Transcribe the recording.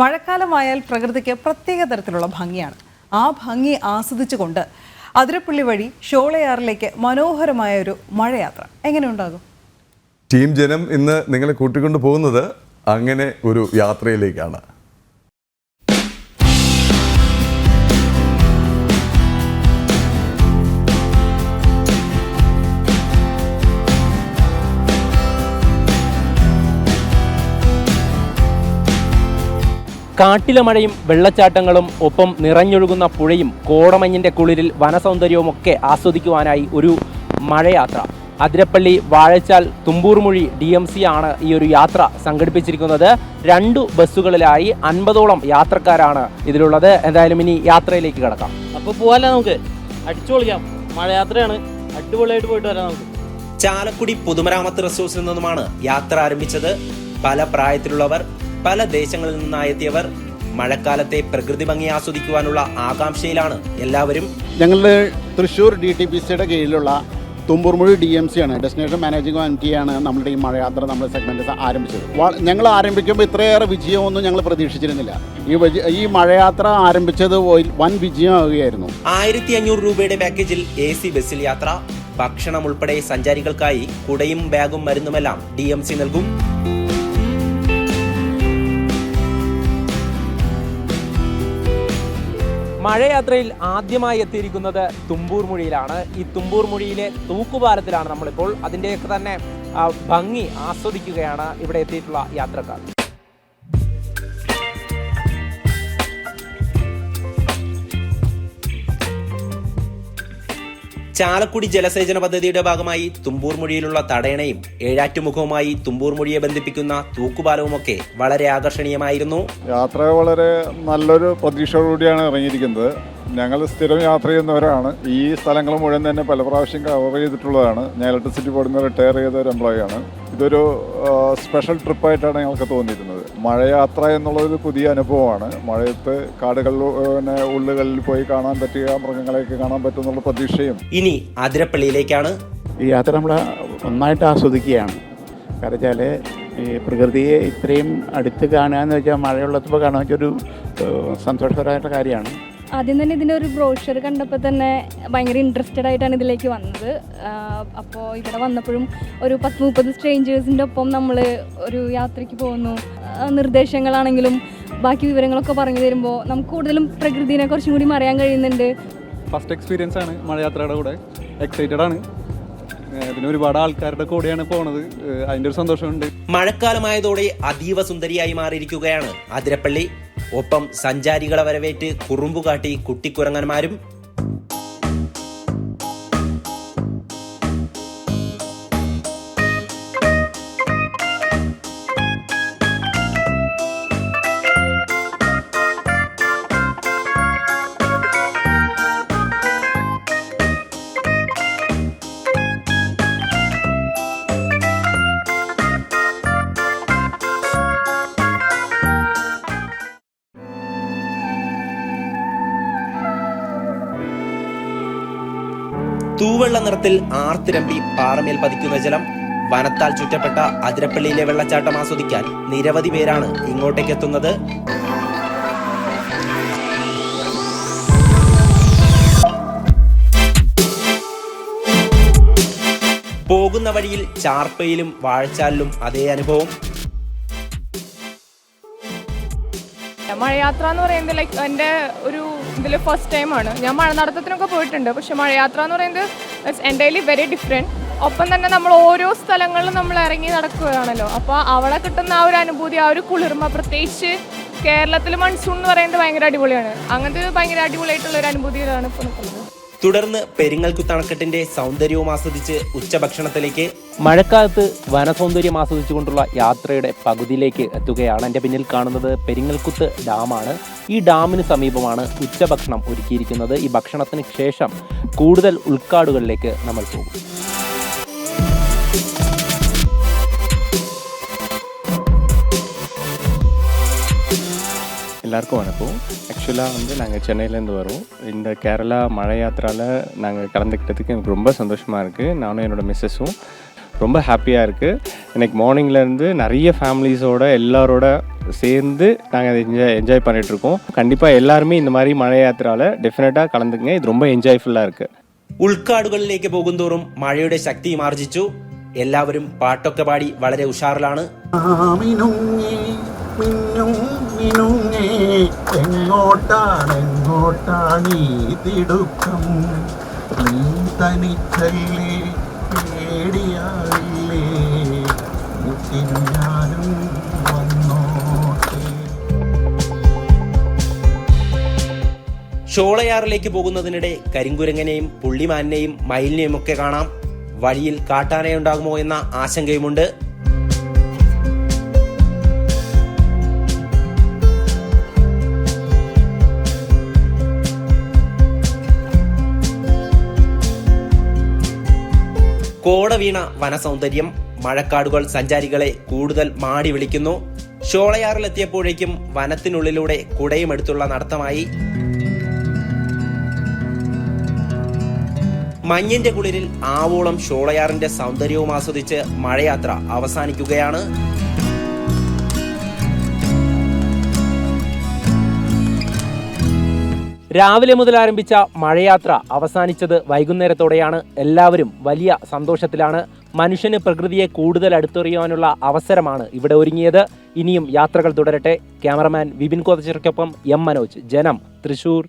മഴക്കാലമായാൽ പ്രകൃതിക്ക് പ്രത്യേക തരത്തിലുള്ള ഭംഗിയാണ്. ആ ഭംഗി ആസ്വദിച്ചുകൊണ്ട് അതിരപ്പള്ളി വഴി ഷോളയാറിലേക്ക് മനോഹരമായ ഒരു മഴയാത്ര എങ്ങനെ ഉണ്ടാകും? ടീം ജനം ഇന്ന് നിങ്ങളെ കൂട്ടിക്കൊണ്ട് പോകുന്നത് അങ്ങനെ ഒരു യാത്രയിലേക്കാണ്. കാട്ടിലെ മഴയും വെള്ളച്ചാട്ടങ്ങളും ഒപ്പം നിറഞ്ഞൊഴുകുന്ന പുഴയും കോടമഞ്ഞിന്റെ കുളിരിൽ വനസൗന്ദര്യവും ഒക്കെ ആസ്വദിക്കുവാനായി ഒരു മഴയാത്ര. Athirappilly Vazhachal Thumboormuzhi D M C ആണ് ഈ ഒരു യാത്ര സംഘടിപ്പിച്ചിരിക്കുന്നത്. രണ്ടു ബസ്സുകളിലായി അൻപതോളം യാത്രക്കാരാണ് ഇതിലുള്ളത്. എന്തായാലും ഇനി യാത്രയിലേക്ക് കിടക്കാം. അപ്പോൾ പോവാല്ലേ നമുക്ക്? അടിച്ചു പൊളിക്കാം മഴയാത്രയാണ്. അടിപൊളിയായിട്ട് പോയിട്ട് വരാം നമുക്ക്. ചാലക്കുടി പൊതുമരാമത്ത് റിസോർട്ടിൽ നിന്നുമാണ് യാത്ര ആരംഭിച്ചത്. പല പ്രായത്തിലുള്ളവർ പല ദേശങ്ങളിൽ നിന്നായെത്തിയവർ മഴക്കാലത്തെ പ്രകൃതി ഭംഗി ആസ്വദിക്കുവാനുള്ള ആകാംക്ഷയിലാണ് എല്ലാവരും. ഞങ്ങളുടെ തൃശ്ശൂർ ഡി ടി പി സിയുടെ കീഴിലുള്ള തുമ്പൂർമുഴി ഡി എം സി ആണ്. ഡെസ്റ്റിനേഷൻ മാനേജിംഗ് കമ്മിറ്റിയാണ് നമ്മുടെ ഈ മഴയാത്ര നമ്മുടെ സെഗ്മെന്റ് ആരംഭിച്ചത്. ഞങ്ങൾ ആരംഭിക്കുമ്പോൾ ഇത്രയേറെ വിജയമൊന്നും ഞങ്ങൾ പ്രതീക്ഷിച്ചിരുന്നില്ല. ഈ ഈ മഴയാത്ര ആരംഭിച്ചത് വൻ വിജയമാകുകയായിരുന്നു ആയിരത്തി അഞ്ഞൂറ് രൂപയുടെ പാക്കേജിൽ എ സി ബസ്സിൽ യാത്ര. ഭക്ഷണം ഉൾപ്പെടെ സഞ്ചാരികൾക്കായി കുടയും ബാഗും മരുന്നുമെല്ലാം ഡി എം സി നൽകും. മഴയാത്രയിൽ ആദ്യമായി എത്തിയിരിക്കുന്നത് തുമ്പൂർ മുഴിയിലാണ്. ഈ തുമ്പൂർ മുഴിയിലെ തൂക്കുപാലത്തിലാണ് നമ്മളിപ്പോൾ. അതിന്റെയൊക്കെ തന്നെ ഭംഗി ആസ്വദിക്കുകയാണ് ഇവിടെ എത്തിയിട്ടുള്ള യാത്രക്കാർ. ചാലക്കുടി ജലസേചന പദ്ധതിയുടെ ഭാഗമായി തുമ്പൂർമൊഴിയിലുള്ള തടയണയും ഏഴാറ്റുമുഖവുമായി തുമ്പൂർമൊഴിയെ ബന്ധിപ്പിക്കുന്ന തൂക്കുപാലവുമൊക്കെ വളരെ ആകർഷണീയമായിരുന്നു. യാത്ര വളരെ നല്ലൊരു പ്രതീക്ഷയോടുകൂടിയാണ് ഇറങ്ങിയിരിക്കുന്നത്. ഞങ്ങൾ സ്ഥിരം യാത്ര ചെയ്യുന്നവരാണ്. ഈ സ്ഥലങ്ങൾ മുഴുവൻ തന്നെ പല പ്രാവശ്യം കവർ ചെയ്തിട്ടുള്ളതാണ്. ഞാൻ ഇലക്ട്രിസിറ്റി ബോർഡിൽ നിന്ന് റിട്ടയർ ചെയ്ത ഒരു എംപ്ലോയി ആണ്. ഇതൊരു സ്പെഷ്യൽ ട്രിപ്പായിട്ടാണ് ഞങ്ങൾക്ക് തോന്നിയിരുന്നത്. മഴയാത്ര എന്നുള്ളൊരു പുതിയ അനുഭവമാണ്. മഴയത്ത് കാടുകളിൽ പിന്നെ ഉള്ളുകളിൽ പോയി കാണാൻ പറ്റുക മൃഗങ്ങളെയൊക്കെ കാണാൻ പറ്റുന്നുള്ള പ്രതീക്ഷയും. ഇനി ആതിരപ്പള്ളിയിലേക്കാണ് ഈ യാത്ര നമ്മൾ ഒന്നായിട്ട് ആസ്വദിക്കുകയാണ്. കാരണം വെച്ചാൽ ഈ പ്രകൃതിയെ ഇത്രയും അടുത്ത് കാണുക എന്ന് വെച്ചാൽ മഴയുള്ളപ്പോൾ കാണുക ഒരു സന്തോഷകരമായിട്ടുള്ള കാര്യമാണ്. ആദ്യം തന്നെ ഇതിന്റെ ഒരു ബ്രോഷർ കണ്ടപ്പോൾ തന്നെ ഭയങ്കര ഇൻട്രസ്റ്റഡ് ആയിട്ടാണ് ഇതിലേക്ക് വന്നത്. അപ്പോൾ ഇവിടെ വന്നപ്പോഴും ഒരു പത്ത് മുപ്പത് സ്ട്രേഞ്ചേഴ്സിന്റെ ഒപ്പം നമ്മൾ ഒരു യാത്രയ്ക്ക് പോകുന്നു. നിർദ്ദേശങ്ങളാണെങ്കിലും ബാക്കി വിവരങ്ങളൊക്കെ പറഞ്ഞു തരുമ്പോൾ നമുക്ക് കൂടുതലും പ്രകൃതിനെ കുറച്ചും കൂടി അറിയാൻ കഴിയുന്നുണ്ട്. ഫസ്റ്റ് എക്സ്പീരിയൻസ് ആണ് മഴയാത്രയുടെ കൂടെ. എക്സൈറ്റഡ് ആണ്. പിന്നെ ഒരുപാട് ആൾക്കാരുടെ കൂടെയാണ് പോണത്. അതിന്റെ അതിന്റെ ഒരു സന്തോഷമുണ്ട്. മഴക്കാലമായതോടെ അതീവ സുന്ദരിയായി മാറിയിരിക്കുകയാണ് അതിരപ്പള്ളി ഒപ്പം സഞ്ചാരികളെ വരവേറ്റ് കുറുമ്പുകാട്ടി കുട്ടിക്കുരങ്ങന്മാരും തൂവെള്ള നിറത്തിൽ ആർത്തിരമ്പി പാറമേൽ പതിക്കുന്ന ജലം വനത്താൽ ചുറ്റപ്പെട്ട അതിരപ്പള്ളിയിലെ വെള്ളച്ചാട്ടം ആസ്വദിക്കാൻ നിരവധി പേരാണ് ഇങ്ങോട്ടേക്ക് എത്തുന്നത്. പോകുന്ന വഴിയിൽ ചാർപ്പയിലും വാഴച്ചാലിലും അതേ അനുഭവം. മഴയാത്ര എന്ന് പറയുന്നത് ലൈക്ക് എന്റെ ഒരു ഇതിൽ ഫസ്റ്റ് ടൈമാണ് ഞാൻ മഴ നടത്തത്തിനൊക്കെ പോയിട്ടുണ്ട്. പക്ഷെ മഴയാത്ര എന്ന് പറയുന്നത് ഇറ്റ്സ് എന്റെലി വെരി ഡിഫറെന്റ് ഒപ്പം തന്നെ നമ്മൾ ഓരോ സ്ഥലങ്ങളിലും നമ്മൾ ഇറങ്ങി നടക്കുകയാണല്ലോ. അപ്പോൾ അവിടെ കിട്ടുന്ന ആ ഒരു അനുഭൂതി ആ ഒരു കുളിർമ പ്രത്യേകിച്ച് കേരളത്തിൽ മൺസൂൺ എന്ന് പറയുന്നത് ഭയങ്കര അടിപൊളിയാണ്. അങ്ങനത്തെ ഭയങ്കര അടിപൊളിയായിട്ടുള്ള ഒരു അനുഭൂതിയിലാണ് ഇപ്പോൾ നിൽക്കുന്നത് തുടർന്ന് പെരിങ്ങൽക്കുത്തണക്കെട്ടിന്റെ സൗന്ദര്യവും ആസ്വദിച്ച് ഉച്ചഭക്ഷണത്തിലേക്ക് മഴക്കാലത്ത് വനസൗന്ദര്യം ആസ്വദിച്ചുകൊണ്ടുള്ള യാത്രയുടെ പകുതിയിലേക്ക് എത്തുകയാണ് എന്റെ പിന്നിൽ കാണുന്നത് പെരിങ്ങൽക്കുത്ത് ഡാമാണ്. ഈ ഡാമിന് സമീപമാണ് ഉച്ചഭക്ഷണം ഒരുക്കിയിരിക്കുന്നത്. ഈ ഭക്ഷണത്തിന് ശേഷം കൂടുതൽ ഉൾക്കാടുകളിലേക്ക് നമ്മൾ പോകും. எல்லாருக்கும் வணக்கம் ஆக்சுவலாக வந்து நாங்கள் சென்னையிலேருந்து வரோம் இந்த கேரளா மழை யாத்திராவில் நாங்கள் கலந்துக்கிட்டதுக்கு எனக்கு ரொம்ப சந்தோஷமாக இருக்குது நானும் என்னோடய மிஸ்ஸஸும் ரொம்ப ஹாப்பியாக இருக்குது எனக்கு மார்னிங்லேருந்து நிறைய ஃபேமிலிஸோட எல்லாரோட சேர்ந்து நாங்கள் என்ஜாய் என்ஜாய் பண்ணிட்டு இருக்கோம் கண்டிப்பாக எல்லாருமே இந்த மாதிரி மழை யாத்திராவில் டெஃபினட்டாக கலந்துங்க இது ரொம்ப என்ஜாய்ஃபுல்லாக இருக்குது ഉൾക്കാടുകളിലേക്ക് പോകുന്തോറും മഴയുടെ ശക്തിയും ആർജിച്ചു എല്ലാവരും പാട്ടൊക്കെ പാടി വളരെ ഉഷാറിലാണ് മിനുങ്ങി മിന്നും മിനുങ്ങേ എങ്ങോട്ടാണ് എങ്ങോട്ടാണ് ഈ തിടുക്കം? നീ തനിച്ചല്ലേ പേടിയായില്ലേ? ഞാനും ചോളയാറിലേക്ക് പോകുന്നതിനിടെ കരിങ്കുരങ്ങനെയും പുള്ളിമാനെയും മയിലിനെയും ഒക്കെ കാണാം. വഴിയിൽ കാട്ടാനയുണ്ടാകുമോ എന്ന ആശങ്കയുമുണ്ട്. കോട വീണ വനസൗന്ദര്യം മഴക്കാടുകൾ സഞ്ചാരികളെ കൂടുതൽ മാടി വിളിക്കുന്നു. ഷോളയാറിലെത്തിയപ്പോഴേക്കും വനത്തിനുള്ളിലൂടെ കുടയുമെടുത്തുള്ള നടത്തമായി. മഞ്ഞിന്റെ കുളിരിൽ ആവോളം ഷോളയാറിന്റെ സൗന്ദര്യവും ആസ്വദിച്ച് മഴയാത്ര അവസാനിക്കുകയാണ്. രാവിലെ മുതൽ ആരംഭിച്ച മഴയാത്ര അവസാനിച്ചത് വൈകുന്നേരത്തോടെയാണ്. എല്ലാവരും വലിയ സന്തോഷത്തിലാണ്. മനുഷ്യന് പ്രകൃതിയെ കൂടുതൽ അടുത്തറിയാനുള്ള അവസരമാണ് ഇവിടെ ഒരുങ്ങിയത്. ഇനിയും യാത്രകൾ തുടരട്ടെ. ക്യാമറമാൻ വിപിൻ കോതച്ചർക്കൊപ്പം എം മനോജ്. ജനം തൃശൂർ.